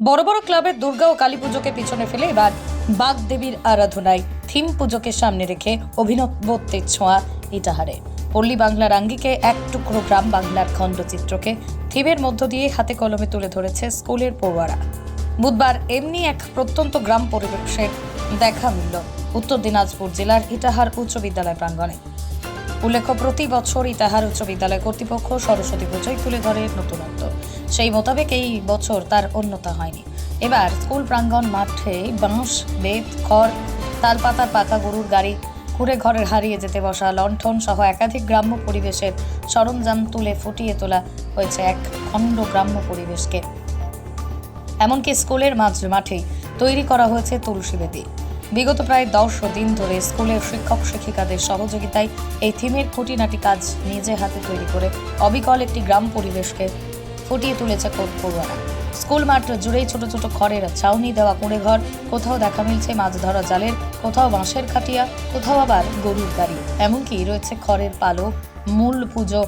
বড় বড় ক্লাবের দুর্গা ও কালী পুজোকে পিছনে ফেলে এবার বাগ দেবীর আরাধনায় থিম পুজোকে সামনে রেখে অভিনবত্বের ছোঁয়া ইটাহারে। পল্লী বাংলার আঙ্গিকে এক টুকরো গ্রাম বাংলার খণ্ডচিত্রকে থিমের মধ্য দিয়ে হাতে কলমে তুলে ধরেছে স্কুলের পড়ুয়ারা। বুধবার এমনি এক প্রত্যন্ত গ্রাম পরিবেশের দেখা মিলল উত্তর দিনাজপুর জেলার ইটাহার উচ্চ বিদ্যালয় প্রাঙ্গণে। উল্লেখ্য, প্রতি বছর ইতাহার উচ্চ বিদ্যালয় কর্তৃপক্ষ সরস্বতী পুজোয় তুলে ধরে নতুনত্ব। সেই মোতাবেক এই বছর তার অন্যতা হয়নি। এবার স্কুল প্রাঙ্গণ মাঠে বাঁশ, বেত, খড় তালপাতার পাতা গরুর গাড়ি কুড়ে ঘরের হারিয়ে যেতে বসা লণ্ঠন সহ একাধিক গ্রাম্য পরিবেশের সরঞ্জাম তুলে ফুটিয়ে তোলা হয়েছে এক খণ্ড গ্রাম্য পরিবেশকে। এমনকি স্কুলের মাঝ মাঠেই তৈরি করা হয়েছে তুলসী বেদি। বিগত প্রায় দশ দিন ধরে স্কুলের শিক্ষক শিক্ষিকাদের সহযোগিতায় এই থিমের খুঁটিনাটি কাজ নিজে হাতে তৈরি করে অবিকল একটি গ্রাম পরিবেশকে ফুটিয়ে তুলেছে কোট পড়ুয়ারা। স্কুল মাঠ জুড়েই ছোট ছোট খড়ের ছাউনি দেওয়া কুঁড়ে ঘর, কোথাও দেখা মিলছে মাছ ধরা জালের, কোথাও বাঁশের খাটিয়া, কোথাও আবার গরুর গাড়ি। এমনকি রয়েছে খড়ের পালক, মূল পুজো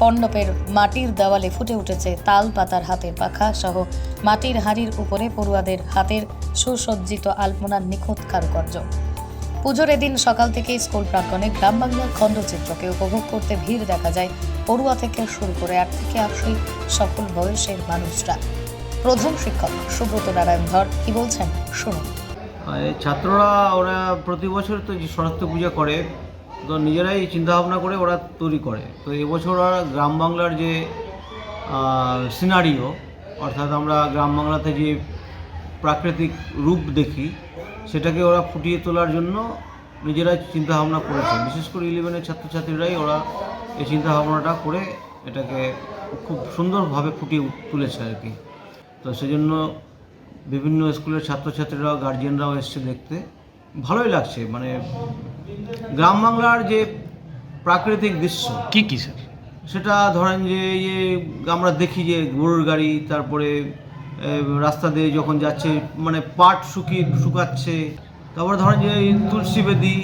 পণ্ডপের মাটির দেওয়ালে ফুটে উঠেছে তাল পাতার হাতের পাখা সহ মাটির হাড়ির উপরে পড়ুয়াদের হাতের সুসজ্জিত আলপনার নিখুঁত কারুকার্য। পুজোর এদিন সকাল থেকে স্কুল প্রাঙ্গণে গ্রাম বাংলার খণ্ডচিত্রকে উপভোগ করতে ভিড় দেখা যায় পড়ুয়া থেকে শুরু করে আট থেকে আশি সকল বয়সের মানুষরা। প্রধান শিক্ষক সুব্রত নারায়ণ ধর কি বলছেন? শুনুন। ছাত্ররা ওরা প্রতি বছর তো সরস্বতী পূজা করে তো নিজেরাই চিন্তাভাবনা করে ওরা তৈরি করে। তো এবছর ওরা গ্রাম বাংলার যে সিনারিও অর্থাৎ আমরা গ্রাম বাংলাতে যে প্রাকৃতিক রূপ দেখি, সেটাকে ওরা ফুটিয়ে তোলার জন্য নিজেরাই চিন্তাভাবনা করেছে বিশেষ করে ইলেভেনের ছাত্রছাত্রীরাই ওরা এই চিন্তাভাবনাটা করে এটাকে খুব সুন্দরভাবে ফুটিয়ে তুলেছে আর কি। তো সেজন্য বিভিন্ন স্কুলের ছাত্রছাত্রীরাও গার্জিয়ানরাও এসছে দেখতে। ভালোই লাগছে মানে গ্রাম বাংলার যে প্রাকৃতিক দৃশ্য কি কি স্যার? সেটা ধরেন যে ইয়ে আমরা দেখি যে গরুর গাড়ি তারপরে রাস্তা দিয়ে যখন যাচ্ছে মানে পাট শুকিয়ে শুকাচ্ছে তারপরে ধরেন যে তুলসী বেদি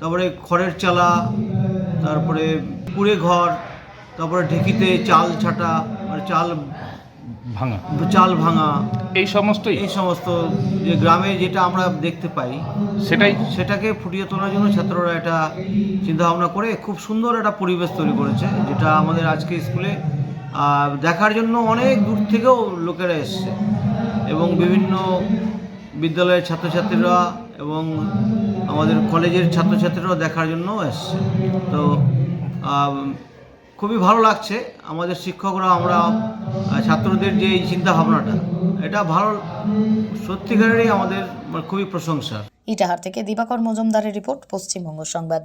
তারপরে খড়ের চালা তারপরে কুড়ে ঘর তারপরে ঢেকিতে চাল ছাটা মানে চাল ভাঙা। চাল ভাঙা। এই সমস্ত এই সমস্ত যে গ্রামে যেটা আমরা দেখতে পাই সেটাই? সেটাকে ফুটিয়ে তোলার জন্য ছাত্ররা এটা চিন্তা ভাবনা করে খুব সুন্দর একটা পরিবেশ তৈরি করেছে যেটা আমাদের আজকে স্কুলে দেখার জন্য অনেক দূর থেকেও লোকেরা এসছে। এবং বিভিন্ন বিদ্যালয়ের ছাত্রছাত্রীরা এবং আমাদের কলেজের ছাত্রছাত্রীরাও দেখার জন্য এসছে। তো খুবই ভালো লাগছে। আমাদের শিক্ষকরা আমরা ছাত্রদের যে এই চিন্তা ভাবনাটা এটা ভালো, সত্যিকারেরই আমাদের মানে খুবই প্রশংসার। ইটাহার থেকে দিবাকর মজুমদারের রিপোর্ট, পশ্চিমবঙ্গ সংবাদ।